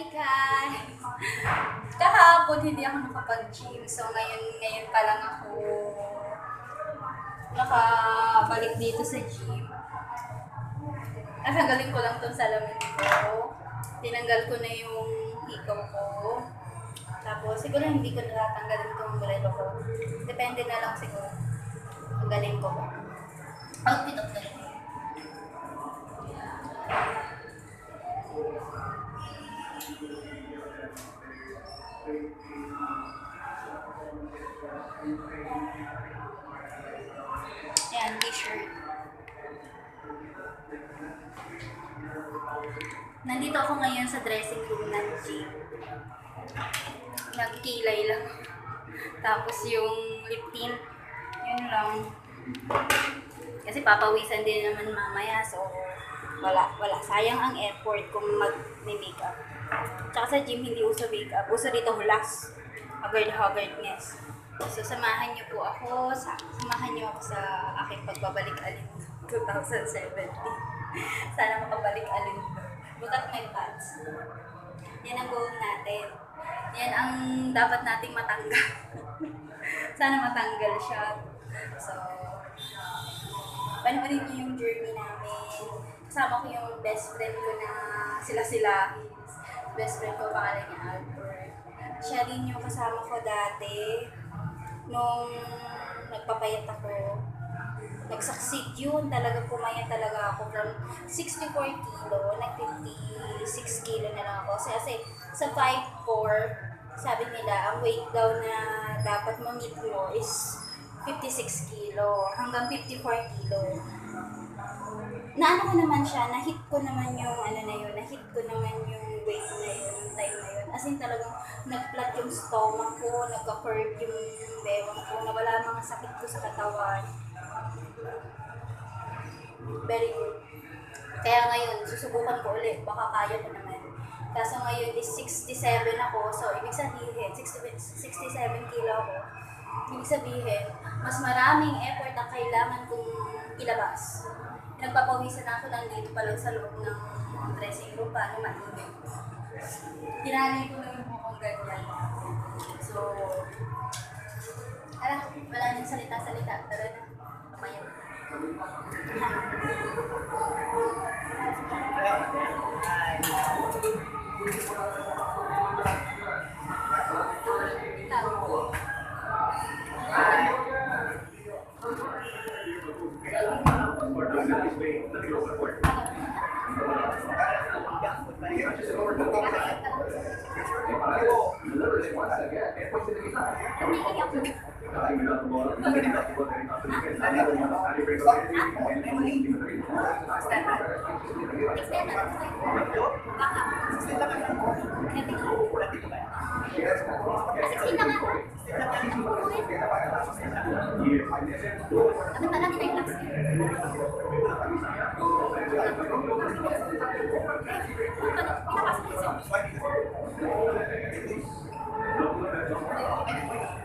Hi guys! Kahapon hindi ako nakapag-gym. So ngayon, ngayon pa lang ako nakabalik dito sa gym. Natanggalin ko lang tong salamin ko. Tinanggal ko na yung hikaw ko. Tapos siguro hindi ko natatanggalin tong bulelo ko. Depende na lang siguro. Tanggalin ko ba. Outfit of the Nandito ako ngayon sa dressing room ng gym. Nagkilay lang. Tapos yung lip tint, yun lang. Kasi papawisan din naman mamaya, so wala, wala. Sayang ang effort kung mag-makeup. Tsaka sa gym, hindi uso makeup. Uso dito hulas. Haggard-haggardness. So, samahan niyo po ako, sa, samahan niyo ako sa aking pagbabalik alin 2070. Sana makabalik alin. Look at my pants. Yan ang goal natin. Yan ang dapat nating matanggal. Sana matanggal siya. So, panoorin niyo yung journey namin. Kasama ko yung best friend ko na sila-sila. Best friend ko, pangalan niya Albert. Siya rin yung kasama ko dati nung nagpapayat ako. Nag-succeed yun. Talaga pumayat talaga ako from 64 kilo, nag 56 kilo na lang ako. Kasi, kasi sa 5'4", sabi nila, ang weight daw na dapat ma-meet mo is 56 kilo hanggang 54 kilo. Naano ko naman siya, na-hit ko naman yung ano na yun, na-hit ko naman yung weight na yun, yung time na yun. As in talagang nag-flat yung stomach ko, nagka-curve yung bewang ko, nawala mga sakit ko sa katawan. Very good. Kaya ngayon, susubukan ko ulit, baka kaya ko naman. Kaso ngayon is 67 ako, so ibig sabihin, 60, 67 kilo ako. Ibig sabihin, mas maraming effort ang kailangan kong ilabas. Nagpapawisan ako nandito pa lang sa loob ng dressing room paano mainit. Tinanay ko lang yung mukhang ganyan. So, ala, wala nang salita-salita. Tara na. Mamaya. So by the end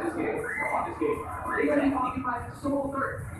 five per second. And that's why they have to be by the so the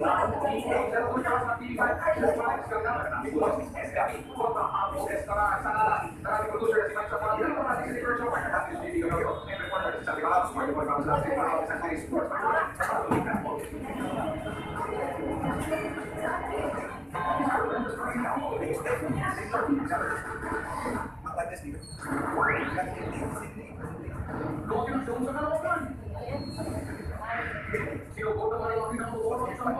is six. So low working Thank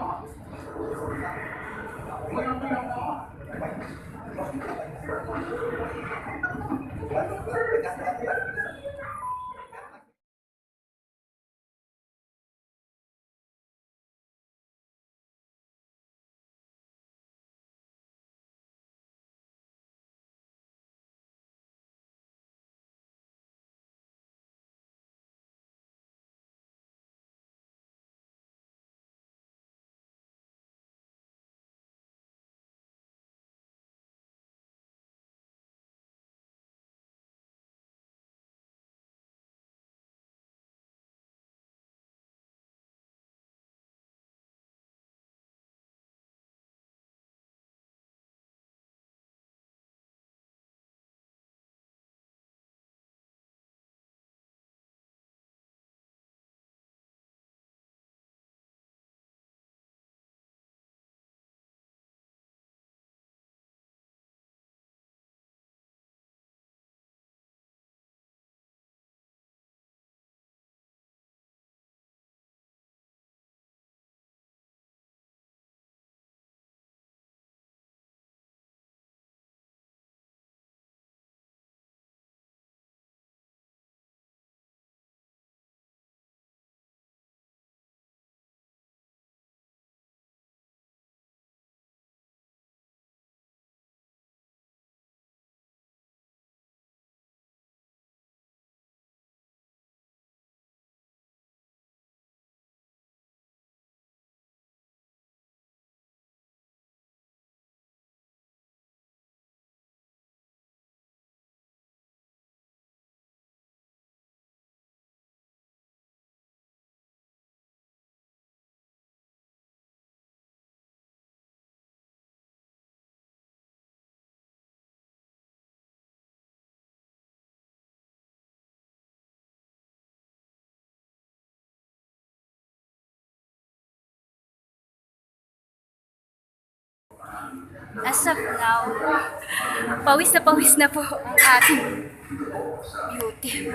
you. As of now, pawis na pawis na po ang ating beauty.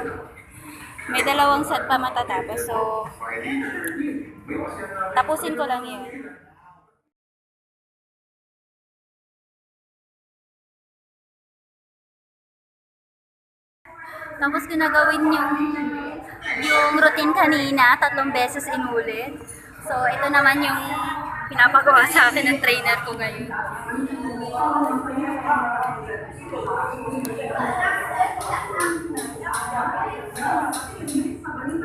May dalawang set pa matatapos, so tapusin ko lang yun. Tapos ginagawin yung yung routine kanina, tatlong beses inulit. So, ito naman yung pinapagawa sa akin ng trainer ko ngayon. Ano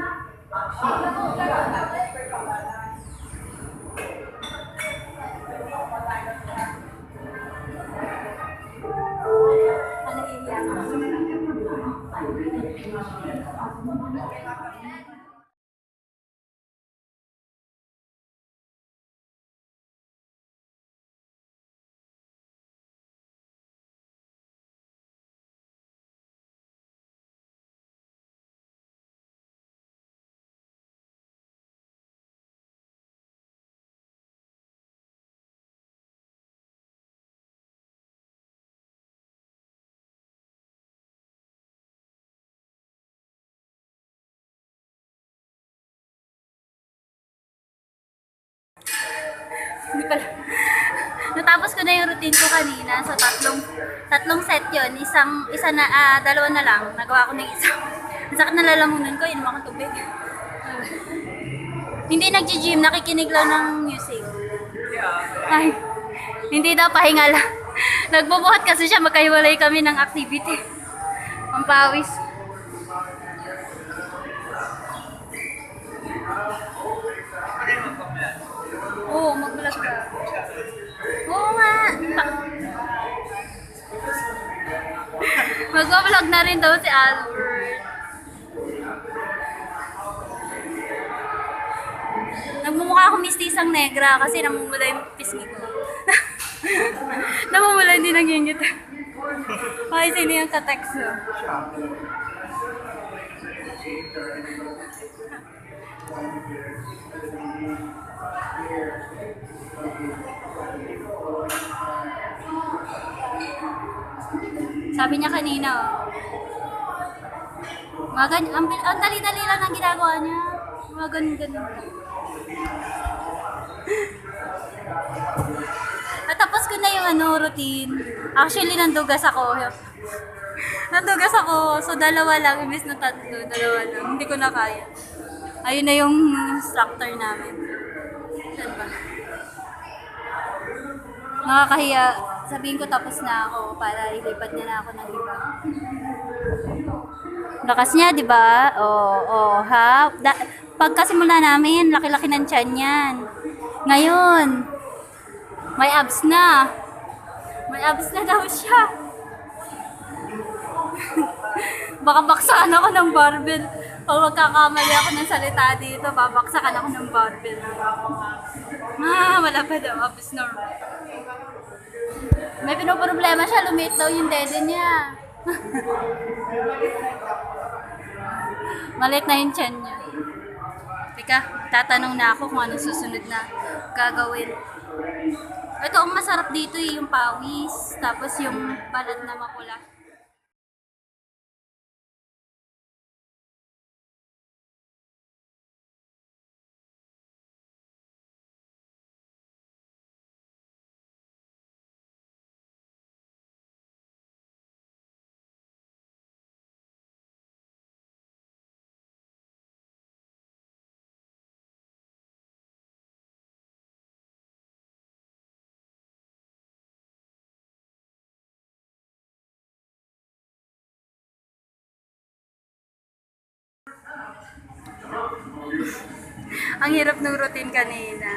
pala. Natapos ko na yung routine ko kanina. So, tatlong, tatlong set yon Isang, isa na, ah, dalawa na lang. Nagawa ko ng isa. Ang sakit na lalamunan ko, inom ako tubig. hindi nag-gym, nakikinig lang ng music. Ay, hindi daw pahinga lang. Nagbubuhat kasi siya, magkahiwalay kami ng activity. Ang pawis. Mag-vlog na rin daw si Albert. Nagmumukha ako mistisang negra kasi namumula yung pisngi ko. namumula hindi nangingit. Ay, sino yung ka-text mo? Sabi niya kanina, oh. Mga ganyan, ang, ang dali-dali lang ang ginagawa niya. Mga ganun-ganun. Natapos ko na yung ano, routine. Actually, nandugas ako. nandugas ako. So, dalawa lang. Imbis na tatlo, dalawa lang. Hindi ko na kaya. Ayun na yung instructor namin. Saan ba? Nakakahiya. Sabihin ko tapos na ako para ilipat niya na ako ng iba. Lakas niya, di ba? Oo, oh, ha? Da- pagkasimula namin, laki-laki ng tiyan yan. Ngayon, may abs na. May abs na daw siya. Baka baksakan ako ng barbell. Pag magkakamali ako ng salita dito, babaksakan ako ng barbell. Ah, wala pa daw. Abs normal. May pinoproblema siya. Lumiit daw yung dede niya. Maliit na yung tiyan niya. Teka, tatanong na ako kung ano susunod na gagawin. Ito, ang masarap dito eh, yung pawis. Tapos yung balat na mapula. Ang hirap ng routine kanina.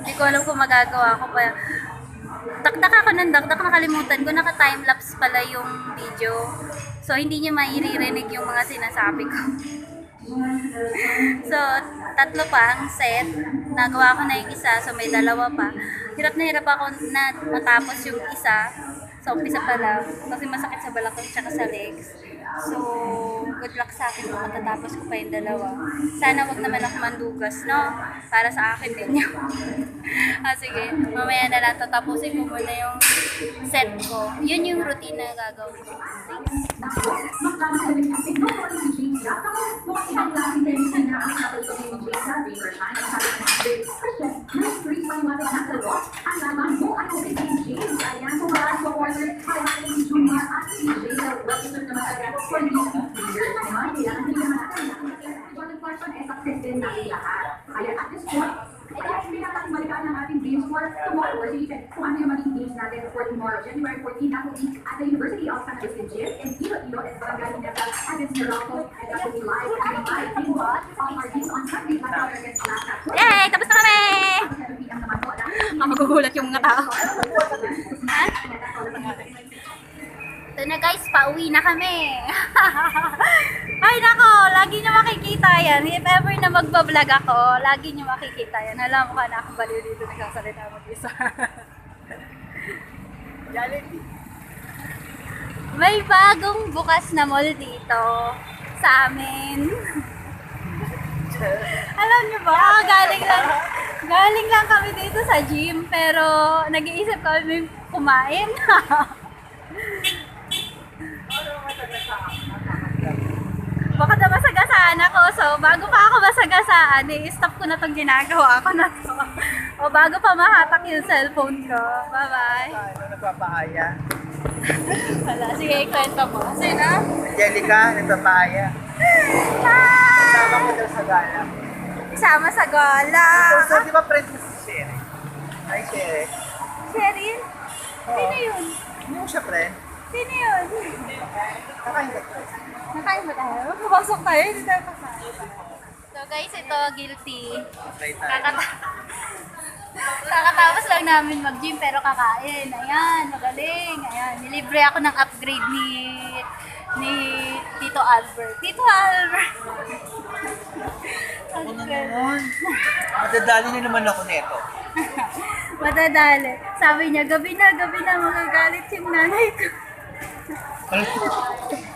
Hindi ko alam kung magagawa ko pa. Dakdak ako ng dakdak, nakalimutan ko, naka-timelapse pala yung video. So, hindi niya mairirinig yung mga sinasabi ko. so, tatlo pa ang set. Nagawa ko na yung isa, so may dalawa pa. Hirap na hirap ako na matapos yung isa. So, umpisa pa lang. Kasi masakit sa balakang tsaka sa legs. So, good luck sa akin kung matatapos ko pa yung dalawa. Sana wag naman ako mandugas, no? Para sa akin din yun. ah, sige. Mamaya na lang tatapusin ko muna yung set ko. Yun yung routine na gagawin ko. Hindi na natin ang for tomorrow or even kung ano yung magiging games natin for tomorrow, January 14, that will be at the University of San Jose Gym in Iloilo and Barangay Ineta against Morocco and that will be live and live in what on our games on Sunday, Matawag against Alaska. Yay! Tapos na kami! 7 p.m. naman po. Ah, magugulat yung mga tao. Ito na guys, pauwi na kami. Ay nako, lagi nyo makikita yan. If ever na magbablog ako, lagi nyo makikita yan. Alam mo ka na ako baliw dito nagsasalita mag-isa. May bagong bukas na mall dito sa amin. Alam nyo ba, galing lang, galing lang kami dito sa gym, pero nag-iisip kami kumain. Baka na masagasaan ako, so bago pa ako masagasaan, i-stop ko na itong ginagawa ko na to. O bago pa mahatak yung cellphone ko. Bye-bye. Ano nagpapahaya? Wala, sige, ikwento mo. Sino? Angelica, nagpapahaya. Hi! Kasama ko daw sa gala. Isama sa gala. So, di ba friend mo si Sherry? Hi, Sherry. Sheryl? Sino yun? Hindi mo siya friend? Sino yun? Kakain ka. Nakain ba tayo? Papasok tayo, hindi tayo kakain. So guys, ito, guilty. Kakata Kakatapos lang namin mag-gym pero kakain. Ayan, magaling. Ayan, nilibre ako ng upgrade ni ni Tito Albert. Tito Albert! Ano naman? Madadali na naman ako neto. Madadali. Sabi niya, gabi na, gabi na, magagalit yung nanay ko.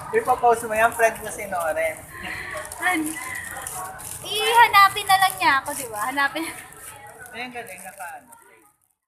Ipapost mo yan, friend mo si Noren. Friend, ihanapin na lang niya ako, di ba? Hanapin. Ayun galing, naka ano.